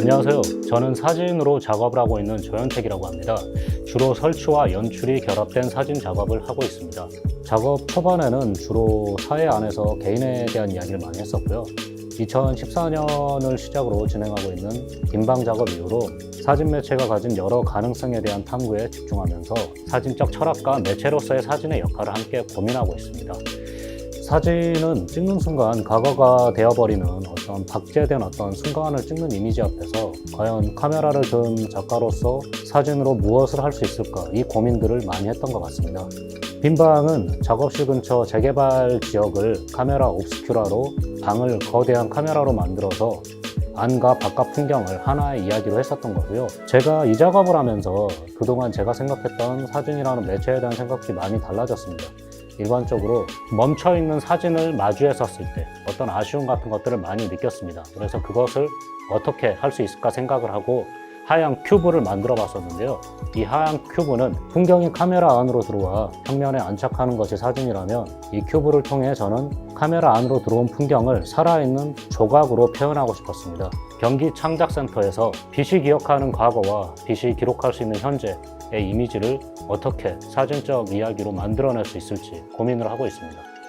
안녕하세요. 저는 사진으로 작업을 하고 있는 조현택이라고 합니다. 주로 설치와 연출이 결합된 사진 작업을 하고 있습니다. 작업 초반에는 주로 사회 안에서 개인에 대한 이야기를 많이 했었고요. 2014년을 시작으로 진행하고 있는 김방 작업 이후로 사진 매체가 가진 여러 가능성에 대한 탐구에 집중하면서 사진적 철학과 매체로서의 사진의 역할을 함께 고민하고 있습니다. 사진은 찍는 순간 과거가 되어버리는 어떤 박제된 어떤 순간을 찍는 이미지 앞에서 과연 카메라를 든 작가로서 사진으로 무엇을 할 수 있을까 이 고민들을 많이 했던 것 같습니다. 빈방은 작업실 근처 재개발 지역을 카메라 옵스큐라로 방을 거대한 카메라로 만들어서 안과 바깥 풍경을 하나의 이야기로 했었던 거고요. 제가 이 작업을 하면서 그동안 제가 생각했던 사진이라는 매체에 대한 생각이 많이 달라졌습니다. 일반적으로 멈춰 있는 사진을 마주했었을 때 어떤 아쉬움 같은 것들을 많이 느꼈습니다. 그래서 그것을 어떻게 할 수 있을까 생각을 하고 하얀 큐브를 만들어 봤었는데요. 이 하얀 큐브는 풍경이 카메라 안으로 들어와 평면에 안착하는 것이 사진이라면 이 큐브를 통해 저는 카메라 안으로 들어온 풍경을 살아있는 조각으로 표현하고 싶었습니다. 경기 창작센터에서 빛이 기억하는 과거와 빛이 기록할 수 있는 현재의 이미지를 어떻게 사진적 이야기로 만들어낼 수 있을지 고민을 하고 있습니다.